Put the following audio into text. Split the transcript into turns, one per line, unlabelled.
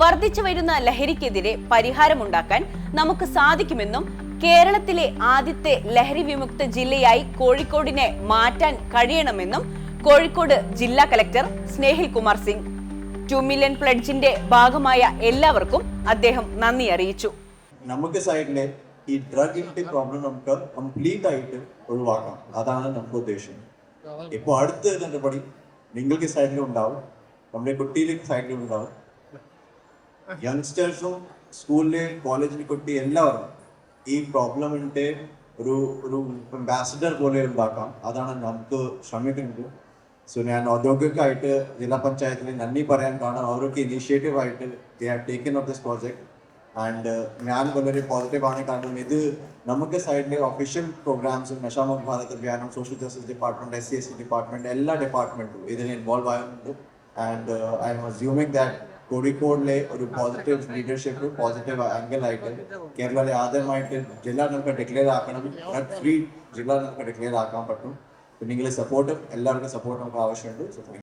വർദ്ധിച്ചു വരുന്ന ലഹരിക്കെതിരെ പരിഹാരമുണ്ടാക്കാൻ നമുക്ക് സാധിക്കുമെന്നും കേരളത്തിലെ ആദ്യത്തെ ലഹരി വിമുക്ത ജില്ലയായി കോഴിക്കോടിനെ മാറ്റാൻ കഴിയണമെന്നും കോഴിക്കോട് ജില്ലാ collector Snehil Kumar Singh two million പ്ലഡ്ജിന്റെ ഭാഗമായ എല്ലാവർക്കും അദ്ദേഹം നന്ദി അറിയിച്ചു.
നമുക്ക് സൈഡിലെ ഈ ഡ്രഗ് ഇൻടേക്ക് പ്രോബ്ലം നമുക്ക് കംപ്ലീറ്റ് ആയിട്ട് ഒഴിവാക്കാം. അതാണ് നമ്മുടെ ഉദ്ദേശം ഇപ്പോൾ അടുത്ത നടപടി നിങ്ങൾക്ക് സൈഡിലും ഉണ്ടാവും. നമ്മുടെ കുട്ടിയിലേക്ക് സൈഡിലും ഉണ്ടാവും. യങ്സ്റ്റേഴ്സും സ്കൂളിലെ കോളേജിലെ കുട്ടി എല്ലാവരും ഈ പ്രോബ്ലമിന്റെ ഒരു ഒരു അംബാസിഡർ പോലെ ഉണ്ടാക്കാം. അതാണ് നമുക്ക് ശ്രമിക്കുന്നത്. സോ ഞാൻ ഔദ്യോഗികമായിട്ട് ജില്ലാ പഞ്ചായത്തിന് നന്ദി പറയാൻ കാരണം അവരൊക്കെ ഇനീഷ്യേറ്റീവ് ആയിട്ട് they have taken of this project and ഞാൻ വളരെ പോസിറ്റീവ് ആണ് കാരണം ഇത് നമുക്ക് സൈഡിലെ ഒഫീഷ്യൽ പ്രോഗ്രാംസും Nasha Mukt Bharat അഭിയാനം social justice department S C S C department എല്ലാ ഡിപ്പാർട്ട്മെന്റും ഇതിൽ ഇൻവോൾവ് ആയിട്ടുണ്ട്. And I M assuming that കോഴിക്കോടിലെ ഒരു പോസിറ്റീവ് ലീഡർഷിപ്പ് പോസിറ്റീവ് ആംഗിൾ ആയിട്ട് കേരളത്തിലെ ആദ്യമായിട്ട് ജില്ല നമുക്ക് ഡിക്ലെയർ ആക്കണം ഡ്രഗ് ഫ്രീ ജില്ല നമുക്ക് ഡിക്ലെയർ ആക്കാൻ പറ്റും പിന്നെ സപ്പോർട്ടും എല്ലാവരുടെയും സപ്പോർട്ട് നമുക്ക് ആവശ്യമുണ്ട്.